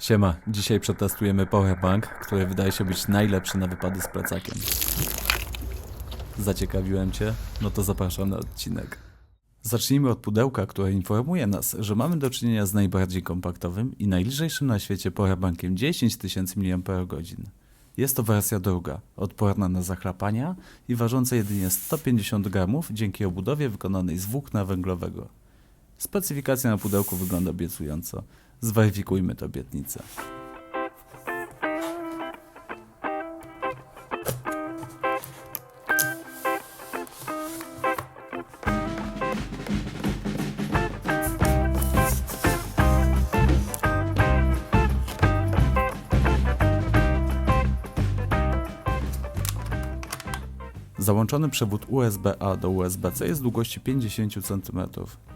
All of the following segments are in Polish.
Siema, dzisiaj przetestujemy powerbank, który wydaje się być najlepszy na wypady z plecakiem. Zaciekawiłem Cię? No to zapraszam na odcinek. Zacznijmy od pudełka, które informuje nas, że mamy do czynienia z najbardziej kompaktowym i najlżejszym na świecie powerbankiem 10 tysięcy mAh. Jest to wersja druga, odporna na zachlapania i ważąca jedynie 150 gramów dzięki obudowie wykonanej z włókna węglowego. Specyfikacja na pudełku wygląda obiecująco. Zweryfikujmy tę obietnicę. Załączony przewód USB-A do USB-C jest długości 50 cm.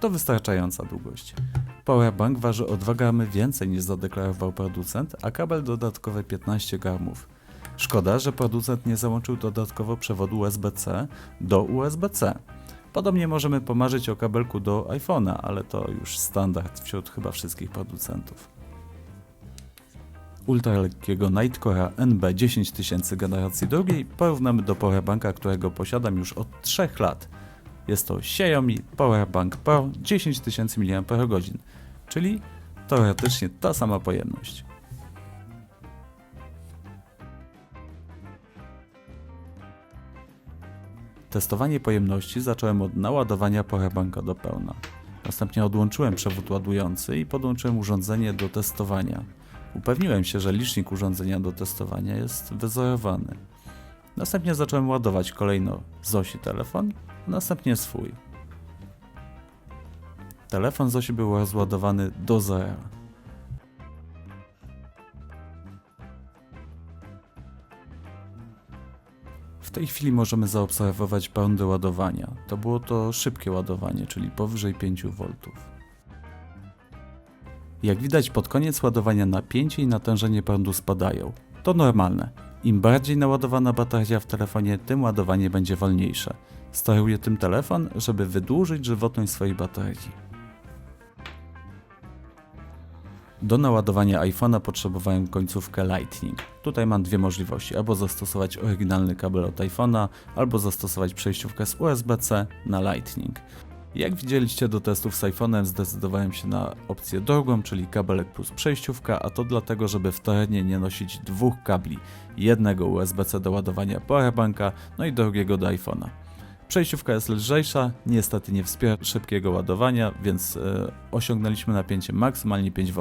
To wystarczająca długość. Powerbank waży o 2 gramy więcej niż zadeklarował producent, a kabel dodatkowe 15 gramów. Szkoda, że producent nie załączył dodatkowo przewodu USB-C do USB-C. Podobnie możemy pomarzyć o kabelku do iPhone'a, ale to już standard wśród chyba wszystkich producentów ultralekkiego Nightcore'a NB 10000 generacji drugiej porównamy do powerbanka, którego posiadam już od 3 lat. Jest to Xiaomi Powerbank Pro 10000 mAh, czyli teoretycznie ta sama pojemność. Testowanie pojemności zacząłem od naładowania powerbanka do pełna. Następnie odłączyłem przewód ładujący i podłączyłem urządzenie do testowania. Upewniłem się, że licznik urządzenia do testowania jest wyzerowany. Następnie zacząłem ładować kolejno z osi telefon, a następnie swój. Telefon z osi był rozładowany do zera. W tej chwili możemy zaobserwować prądy ładowania. To było to szybkie ładowanie, czyli powyżej 5 V. Jak widać pod koniec ładowania napięcie i natężenie prądu spadają. To normalne. Im bardziej naładowana bateria w telefonie, tym ładowanie będzie wolniejsze. Steruję tym telefon, żeby wydłużyć żywotność swojej baterii. Do naładowania iPhone'a potrzebowałem końcówkę Lightning. Tutaj mam dwie możliwości: albo zastosować oryginalny kabel od iPhone'a, albo zastosować przejściówkę z USB-C na Lightning. Jak widzieliście do testów z iPhone'em zdecydowałem się na opcję drugą, czyli kabelek plus przejściówka, a to dlatego, żeby w terenie nie nosić dwóch kabli. Jednego USB-C do ładowania powerbanka, no i drugiego do iPhone'a. Przejściówka jest lżejsza, niestety nie wspiera szybkiego ładowania, więc e, osiągnęliśmy napięcie maksymalnie 5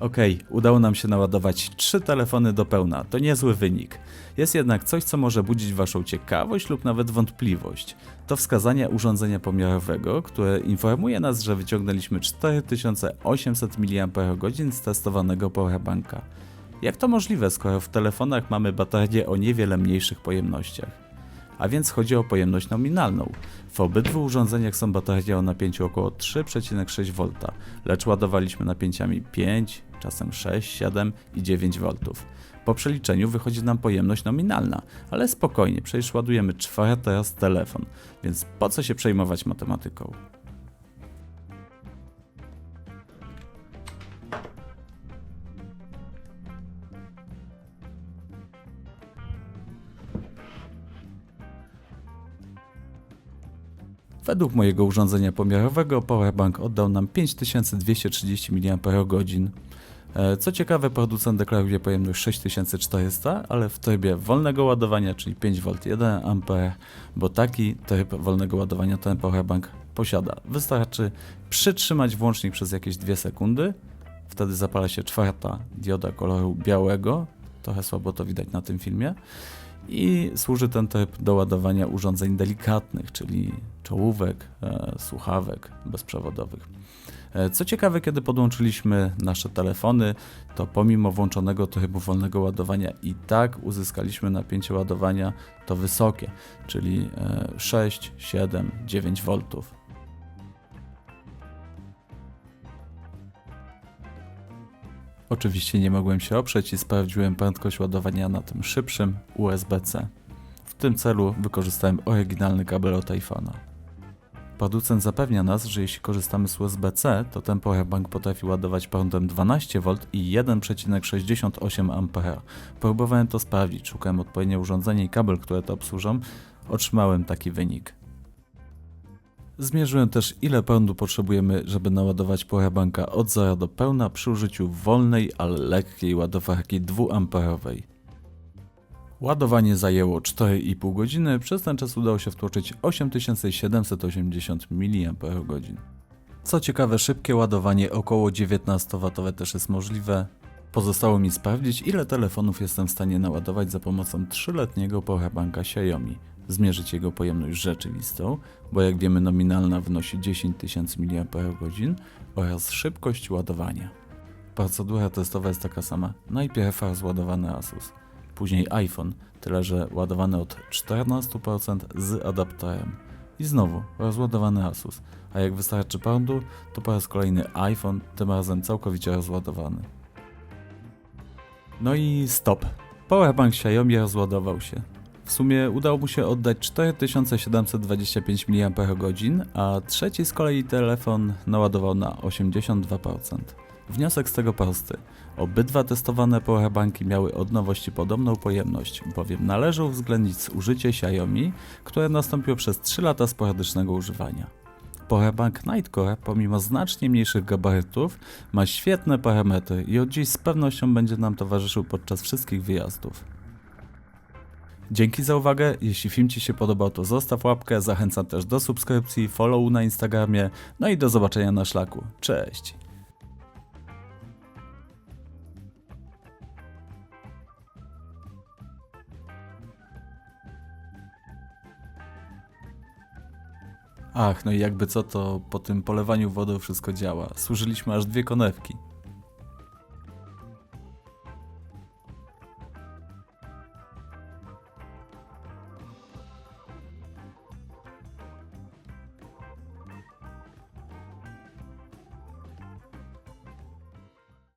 Okej, udało nam się naładować trzy telefony do pełna. To niezły wynik. Jest jednak coś, co może budzić Waszą ciekawość lub nawet wątpliwość. To wskazanie urządzenia pomiarowego, które informuje nas, że wyciągnęliśmy 4800 mAh z testowanego powerbanka. Jak to możliwe, skoro w telefonach mamy baterie o niewiele mniejszych pojemnościach? a więc chodzi o pojemność nominalną. W obydwu urządzeniach są baterie o napięciu około 3,6 V, lecz ładowaliśmy napięciami 5, czasem 6, 7 i 9 V. Po przeliczeniu wychodzi nam pojemność nominalna, ale spokojnie, przecież ładujemy czwarty raz telefon, więc po co się przejmować matematyką? Według mojego urządzenia pomiarowego powerbank oddał nam 5230 mAh. E, Co ciekawe, producent deklaruje pojemność 6400, ale w trybie wolnego ładowania, czyli 5V 1 A, bo taki tryb wolnego ładowania ten powerbank posiada. Wystarczy przytrzymać włącznik przez jakieś 2 sekundy, wtedy zapala się czwarta dioda koloru białego, trochę słabo to widać na tym filmie, i służy ten tryb do ładowania urządzeń delikatnych, czyli czołówek, e, słuchawek bezprzewodowych. E, Co ciekawe, kiedy podłączyliśmy nasze telefony, to pomimo włączonego trybu wolnego ładowania i tak uzyskaliśmy napięcie ładowania to wysokie, czyli e, 6, 7, 9 V. Oczywiście nie mogłem się oprzeć i sprawdziłem prędkość ładowania na tym szybszym USB-C. W tym celu wykorzystałem oryginalny kabel od iPhone'a. Producent zapewnia nas, że jeśli korzystamy z USB-C, to ten powerbank potrafi ładować prądem 12V i 1,68 A. Próbowałem to sprawdzić, szukałem odpowiednio urządzenia i kabel, które to obsłużą. Otrzymałem taki wynik. Zmierzyłem też ile prądu potrzebujemy, żeby naładować powerbanka od zera do pełna przy użyciu wolnej, ale lekkiej ładowarki 2A. Ładowanie zajęło 4,5 godziny, przez ten czas udało się wtłoczyć 8780 mAh. Co ciekawe, szybkie ładowanie około 19W też jest możliwe. Pozostało mi sprawdzić, ile telefonów jestem w stanie naładować za pomocą 3-letniego powerbanka Xiaomi. Zmierzyć jego pojemność rzeczywistą, bo jak wiemy nominalna wynosi 10 tysięcy mAh oraz szybkość ładowania. Procedura testowa jest taka sama. Najpierw rozładowany Asus, później iPhone, tyle że ładowany od 14% z adapterem. I znowu rozładowany Asus, a jak wystarczy prądu, to po raz kolejny iPhone, tym razem całkowicie rozładowany. No i stop. Powerbank Xiaomi rozładował się. W sumie udało mu się oddać 4725 mAh, a trzeci z kolei telefon naładował na 82%. Wniosek z tego prosty. Obydwa testowane powerbanki miały od nowości podobną pojemność, bowiem należy uwzględnić zużycie Xiaomi, które nastąpiło przez 3 lata sporadycznego używania. Powerbank Nightcore, pomimo znacznie mniejszych gabarytów, ma świetne parametry i od dziś z pewnością będzie nam towarzyszył podczas wszystkich wyjazdów. Dzięki za uwagę. Jeśli film Ci się podobał, to zostaw łapkę. Zachęcam też do subskrypcji, follow na Instagramie. No i do zobaczenia na szlaku. Cześć! Ach, no i jakby co, to po tym polewaniu wodą wszystko działa. Służyliśmy aż dwie konewki.